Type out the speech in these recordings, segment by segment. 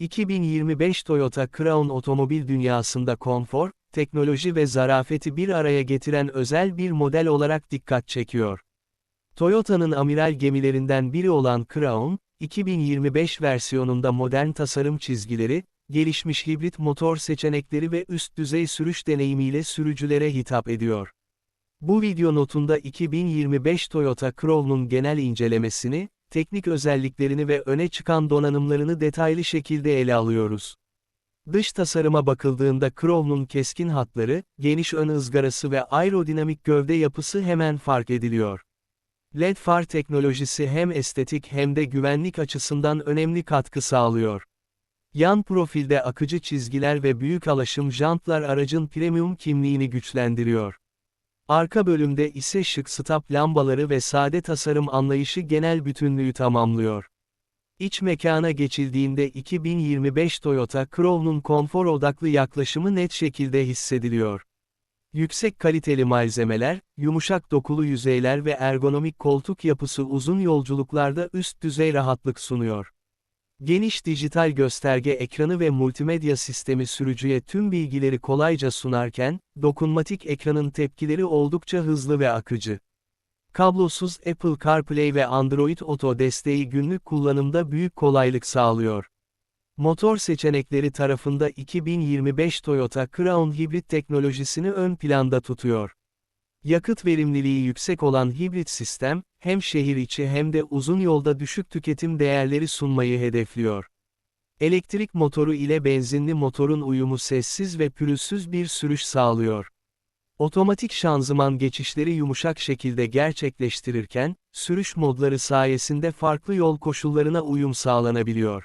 2025 Toyota Crown otomobil dünyasında konfor, teknoloji ve zarafeti bir araya getiren özel bir model olarak dikkat çekiyor. Toyota'nın amiral gemilerinden biri olan Crown, 2025 versiyonunda modern tasarım çizgileri, gelişmiş hibrit motor seçenekleri ve üst düzey sürüş deneyimiyle sürücülere hitap ediyor. Bu video notunda 2025 Toyota Crown'un genel incelemesini, teknik özelliklerini ve öne çıkan donanımlarını detaylı şekilde ele alıyoruz. Dış tasarıma bakıldığında Crown'un keskin hatları, geniş ön ızgarası ve aerodinamik gövde yapısı hemen fark ediliyor. LED far teknolojisi hem estetik hem de güvenlik açısından önemli katkı sağlıyor. Yan profilde akıcı çizgiler ve büyük alaşım jantlar aracın premium kimliğini güçlendiriyor. Arka bölümde ise şık stop lambaları ve sade tasarım anlayışı genel bütünlüğü tamamlıyor. İç mekana geçildiğinde 2025 Toyota Crown'un konfor odaklı yaklaşımı net şekilde hissediliyor. Yüksek kaliteli malzemeler, yumuşak dokulu yüzeyler ve ergonomik koltuk yapısı uzun yolculuklarda üst düzey rahatlık sunuyor. Geniş dijital gösterge ekranı ve multimedya sistemi sürücüye tüm bilgileri kolayca sunarken, dokunmatik ekranın tepkileri oldukça hızlı ve akıcı. Kablosuz Apple CarPlay ve Android Auto desteği günlük kullanımda büyük kolaylık sağlıyor. Motor seçenekleri tarafında 2025 Toyota Crown hibrit teknolojisini ön planda tutuyor. Yakıt verimliliği yüksek olan hibrit sistem, hem şehir içi hem de uzun yolda düşük tüketim değerleri sunmayı hedefliyor. Elektrik motoru ile benzinli motorun uyumu sessiz ve pürüzsüz bir sürüş sağlıyor. Otomatik şanzıman geçişleri yumuşak şekilde gerçekleştirirken, sürüş modları sayesinde farklı yol koşullarına uyum sağlanabiliyor.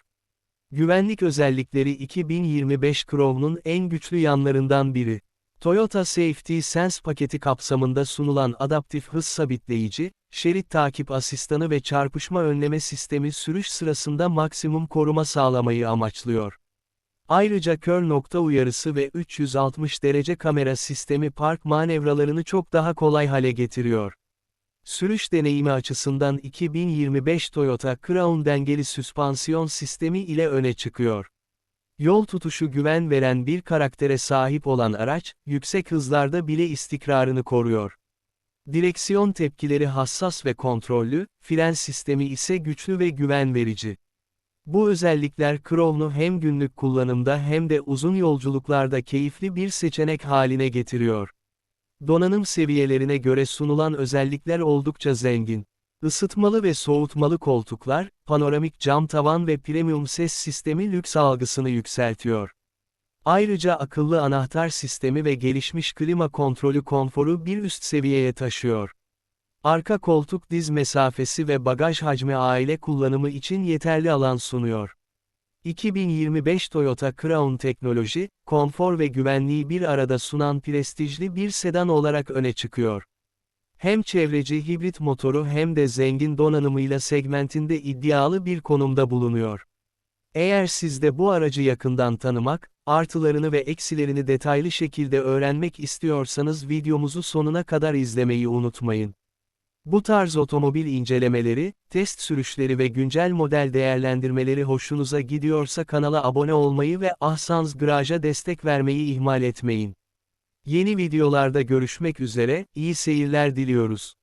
Güvenlik özellikleri 2025 Crown'un en güçlü yanlarından biri. Toyota Safety Sense paketi kapsamında sunulan adaptif hız sabitleyici, şerit takip asistanı ve çarpışma önleme sistemi sürüş sırasında maksimum koruma sağlamayı amaçlıyor. Ayrıca kör nokta uyarısı ve 360 derece kamera sistemi park manevralarını çok daha kolay hale getiriyor. Sürüş deneyimi açısından 2025 Toyota Crown dengeli süspansiyon sistemi ile öne çıkıyor. Yol tutuşu güven veren bir karaktere sahip olan araç, yüksek hızlarda bile istikrarını koruyor. Direksiyon tepkileri hassas ve kontrollü, fren sistemi ise güçlü ve güven verici. Bu özellikler Crown'u hem günlük kullanımda hem de uzun yolculuklarda keyifli bir seçenek haline getiriyor. Donanım seviyelerine göre sunulan özellikler oldukça zengin. Isıtmalı ve soğutmalı koltuklar, panoramik cam tavan ve premium ses sistemi lüks algısını yükseltiyor. Ayrıca akıllı anahtar sistemi ve gelişmiş klima kontrolü konforu bir üst seviyeye taşıyor. Arka koltuk diz mesafesi ve bagaj hacmi aile kullanımı için yeterli alan sunuyor. 2025 Toyota Crown teknoloji, konfor ve güvenliği bir arada sunan prestijli bir sedan olarak öne çıkıyor. Hem çevreci hibrit motoru hem de zengin donanımıyla segmentinde iddialı bir konumda bulunuyor. Eğer siz de bu aracı yakından tanımak, artılarını ve eksilerini detaylı şekilde öğrenmek istiyorsanız videomuzu sonuna kadar izlemeyi unutmayın. Bu tarz otomobil incelemeleri, test sürüşleri ve güncel model değerlendirmeleri hoşunuza gidiyorsa kanala abone olmayı ve Ahsans Garaj'a destek vermeyi ihmal etmeyin. Yeni videolarda görüşmek üzere, iyi seyirler diliyoruz.